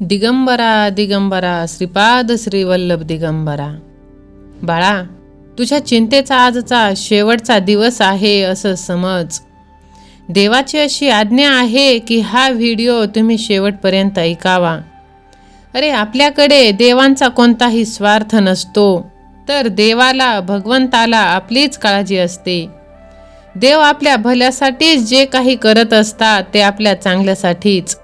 दिगंबरा दिगंबरा श्रीपाद श्रीवल्लभ दिगंबरा. बाळा तुझ्या चिंतेचा आजचा शेवटचा दिवस आहे असं समज. देवाची अशी आज्ञा आहे की हा व्हिडिओ तुम्ही शेवटपर्यंत ऐकावा. अरे आपल्याकडे देवांचा कोणताही स्वार्थ नसतो तर देवाला भगवंताला आपलीच काळजी असते. देव आपल्या भल्यासाठीच जे काही करत असतात ते आपल्या चांगल्यासाठीच.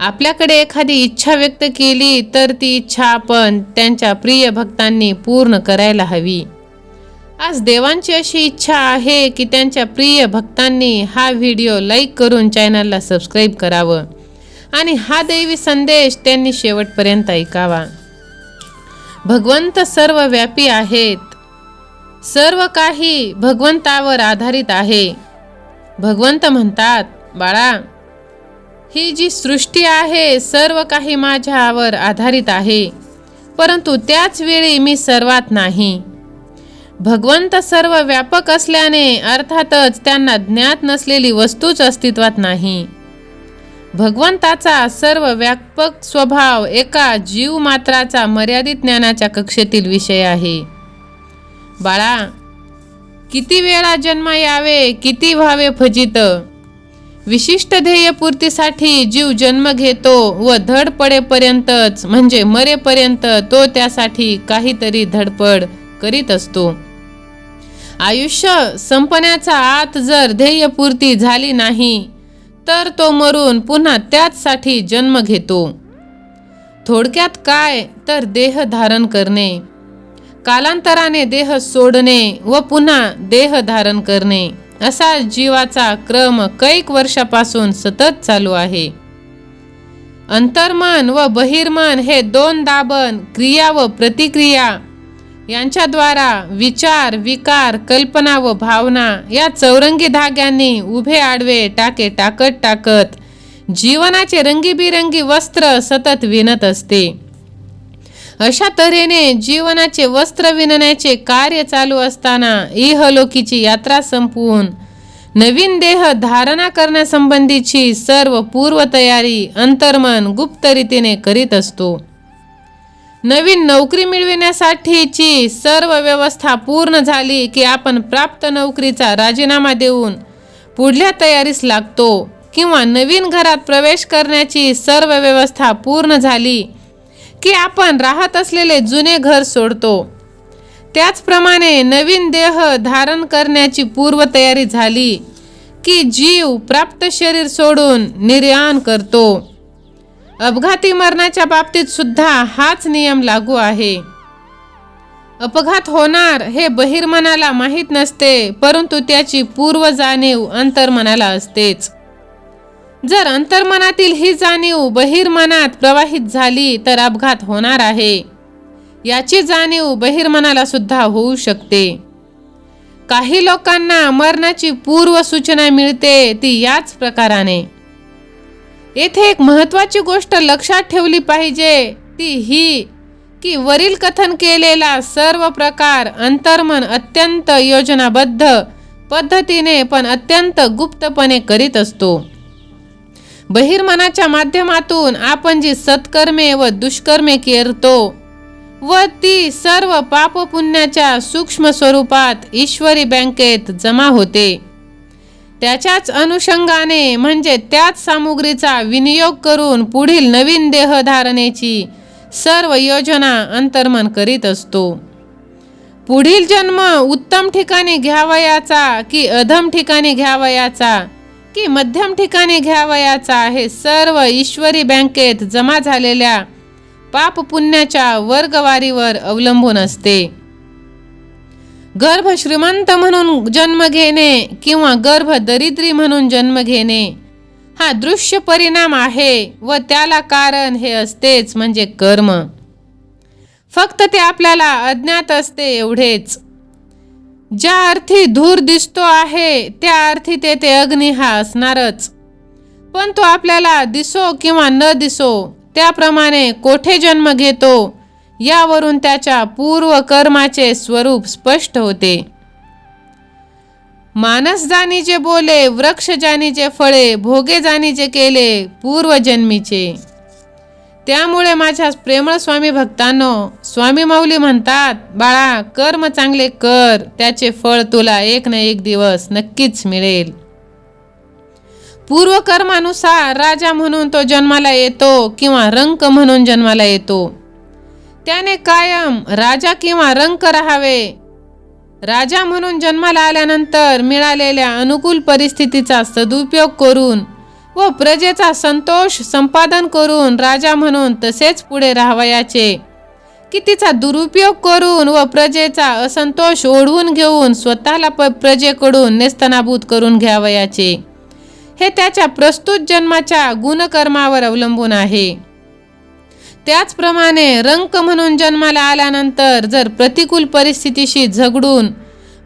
आपल्याकडे एखादी इच्छा व्यक्त केली तर ती इच्छा आपण त्यांच्या प्रिय भक्तांनी पूर्ण करायला हवी. आज देवांची अशी इच्छा आहे की त्यांच्या प्रिय भक्तांनी हा व्हिडिओ लाईक करून चॅनलला सबस्क्राईब करावं आणि हा दैवी संदेश त्यांनी शेवटपर्यंत ऐकावा. भगवंत सर्व व्यापी आहेत. सर्व काही भगवंतावर आधारित आहे. भगवंत म्हणतात बाळा ही जी सृष्टी आहे सर्व काही माझ्यावर आधारित आहे. परंतु त्याच वेळी मी सर्वात नाही. भगवंत सर्व व्यापक असल्याने अर्थातच त्यांना ज्ञात नसलेली वस्तूच अस्तित्वात नाही. भगवंताचा सर्व व्यापक स्वभाव एका जीव मात्राचा मर्यादित ज्ञानाच्या कक्षेतील विषय आहे. बाळा किती वेळा जन्म यावे किती व्हावे फजित? विशिष्ट ध्येयपूर्तीसाठी जीव जन्म घेतो व धड पडेपर्यंतच म्हणजे मरेपर्यंत तो त्यासाठी काहीतरी धडपड करीत असतो. आयुष्य संपण्याचा आत जर ध्येयपूर्ती झाली नाही तर तो मरून पुन्हा त्याचसाठी जन्म घेतो. थोडक्यात काय? तर देह धारण करणे. कालांतराने देह सोडणे व पुन्हा देह धारण करणे. असा जीवाचा क्रम कैक वर्षापासून सतत चालू आहे. अंतर्मन व बहिर्मन हे दोन दाबन क्रिया व प्रतिक्रिया यांच्याद्वारा विचार विकार कल्पना व भावना या चौरंगी धाग्यांनी उभे आडवे टाके टाकत टाकत जीवनाचे रंगीबिरंगी वस्त्र सतत विणत असते. अशा तऱ्हेने जीवनाचे वस्त्र विणण्याचे कार्य चालू असताना इहलोकीची यात्रा संपवून नवीन देह धारणा करण्यासंबंधीची सर्व पूर्वतयारी अंतर्मन गुप्त रीतीने करीत असतो. नवीन नोकरी मिळविण्यासाठीची सर्व व्यवस्था पूर्ण झाली की आपण प्राप्त नोकरीचा राजीनामा देऊन पुढल्या तयारीस लागतो किंवा नवीन घरात प्रवेश करण्याची सर्व व्यवस्था पूर्ण झाली की आपण राहत असलेले जुने घर सोडतो. त्याचप्रमाणे नवीन देह धारण करण्याची पूर्वतयारी झाली की जीव प्राप्त शरीर सोडून निर्याण करतो. अपघाती मरणाच्या बाबतीत सुद्धा हाच नियम लागू आहे. अपघात होणार हे बहिर्मनाला माहीत नसते परंतु त्याची पूर्व जाणीव अंतर्मनाला असतेच. जर अंतर्मनातील ही जाणीव बहिर्मनात प्रवाहित झाली तर अपघात होणार आहे. याची जाणीव बहिर्मनाला सुद्धा होऊ शकते. काही लोकांना मरणाची पूर्व सूचना मिळते ती याच प्रकाराने. येथे एक महत्वाची गोष्ट लक्षात ठेवली पाहिजे ती ही की वरील कथन केलेला सर्व प्रकार अंतर्मन अत्यंत योजनाबद्ध पद्धतीने पण अत्यंत गुप्तपणे करीत असतो. बहिर्मनाच्या माध्यमातून आपण जी सत्कर्मे व दुष्कर्मे केरतो व ती सर्व पाप पुण्याच्या सूक्ष्म स्वरूपात ईश्वरी बँकेत जमा होते. त्याच्याच अनुषंगाने म्हणजे त्याच सामुग्रीचा विनियोग करून पुढील नवीन देहधारणेची सर्व योजना अंतर्मन करीत असतो. पुढील जन्म उत्तम ठिकाणी घ्यावयाचा की अधम ठिकाणी घ्यावयाचा की मध्यम ठिकाणी घ्यावयाचा आहे. सर्व ईश्वरी बँकेत जमा झालेल्या पाप पुण्याच्या वर्गवारीवर अवलंबून असते. गर्भ श्रीमंत म्हणून जन्म घेणे किंवा गर्भ दरिद्री म्हणून जन्म घेणे हा दृश्य परिणाम आहे व त्याला कारण हे असतेच म्हणजे कर्म. फक्त ते आपल्याला अज्ञात असते एवढेच. ज्या अर्थी धूर दिसतो आहे त्या अर्थी तेथे अग्नी हा असणारच. पण तो आपल्याला दिसो किंवा न दिसो त्याप्रमाणे कोठे जन्म घेतो यावरून त्याच्या पूर्व कर्माचे स्वरूप स्पष्ट होते. मानस जाणी जे बोले वृक्ष जाणी जे फळे भोगे जाणी जे केले पूर्वजन्मीचे. त्यामुळे माझ्या प्रेमळ स्वामी भक्तांनो स्वामी माऊली म्हणतात बाळा कर्म चांगले कर त्याचे फळ तुला एक ना एक दिवस नक्कीच मिळेल. पूर्वकर्मानुसार राजा म्हणून तो जन्माला येतो किंवा रंक म्हणून जन्माला येतो. त्याने कायम राजा किंवा रंक राहावे. राजा म्हणून जन्माला आल्यानंतर मिळालेल्या अनुकूल परिस्थितीचा सदुपयोग करून व प्रजेचा संतोष संपादन करून राजा म्हणून तसेच पुढे राहावयाचे. की तिचा दुरुपयोग करून व प्रजेचा असंतोष ओढवून घेऊन स्वतःला प प्रजेकडून नेस्तनाभूत करून घ्यावयाचे. हे त्याच्या प्रस्तुत जन्माच्या गुणकर्मावर अवलंबून आहे. त्याचप्रमाणे रंक म्हणून जन्माला आल्यानंतर जर प्रतिकूल परिस्थितीशी झगडून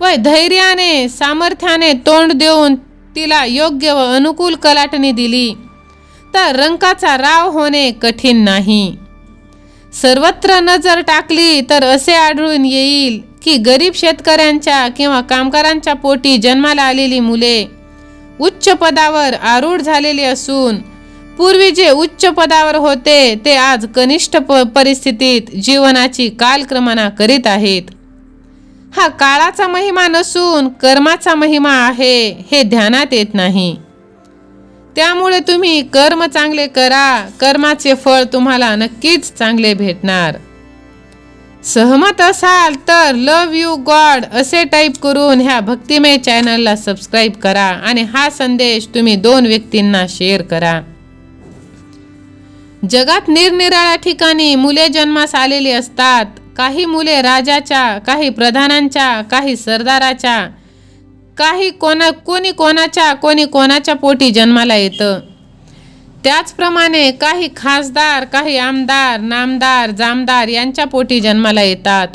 व धैर्याने सामर्थ्याने तोंड देऊन तिला योग्य व अनुकूल कलाटणी दिली. तर रंकाचा राव होणे कठीण नाही. सर्वत्र नजर टाकली तर असे आढळून येईल की गरीब शेतकऱ्यांच्या किंवा कामगारांच्या पोटी जन्माला आलेली मुले उच्च पदावर आरूढ झालेली असून पूर्वी जे उच्च पदावर होते ते आज कनिष्ठ प परिस्थितीत जीवनाची कालक्रमणा करीत आहेत. हा काळाचा महिमा नसून कर्माचा महिमा आहे हे ध्यानात येत नाही. त्यामुळे तुम्ही कर्म चांगले करा कर्माचे फळ तुम्हाला नक्कीच चांगले भेटणार. सहमत असाल तर लव यू गॉड असे टाईप करून ह्या भक्तिमय चॅनलला सबस्क्राईब करा आणि हा संदेश तुम्ही दोन व्यक्तींना शेअर करा. जगात निरनिराळ्या ठिकाणी मुले जन्मास आलेली असतात काही मुले राजाच्या काही प्रधानांच्या काही सरदाराच्या काही कोणा कोणी कोणाच्या कोणी कोणाच्या पोटी जन्माला येतं. त्याचप्रमाणे काही खासदार काही आमदार नामदार जामदार यांच्या पोटी जन्माला येतात.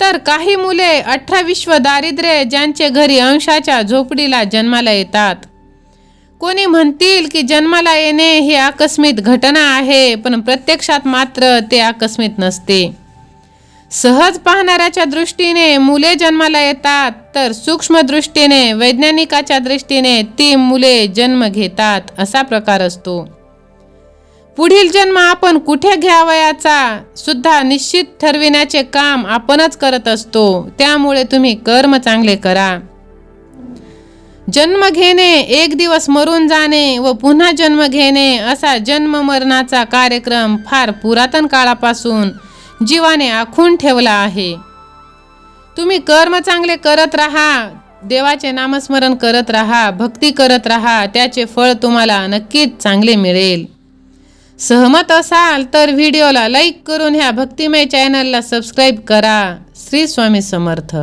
तर काही मुले अठरा विश्व दारिद्र्य ज्यांचे घरी अंशाच्या झोपडीला जन्माला येतात. कोणी म्हणतील की जन्माला येणे ही आकस्मित घटना आहे पण प्रत्यक्षात मात्र ते आकस्मित नसते. सहज पाहणाऱ्याच्या दृष्टीने मुले जन्माला येतात तर सूक्ष्म दृष्टीने वैज्ञानिकाच्या दृष्टीने ती मुले जन्म घेतात असा प्रकार असतो. पुढील जन्म आपण कुठे घ्यावयाचा सुद्धा निश्चित ठरविण्याचे काम आपणच करत असतो त्यामुळे तुम्ही कर्म चांगले करा. जन्म घेणे एक दिवस मरून जाणे व पुन्हा जन्म घेणे असा जन्म मरणाचा कार्यक्रम फार पुरातन काळापासून जीवाने आखून ठेवला आहे. तुम्ही कर्म चांगले करत राहा देवाचे नामस्मरण करत राहा भक्ती करत राहा त्याचे फळ तुम्हाला नक्कीच चांगले मिळेल. सहमत असाल तर व्हिडिओला लाईक करून ह्या भक्तिमय चॅनलला सबस्क्राईब करा. श्री स्वामी समर्थ.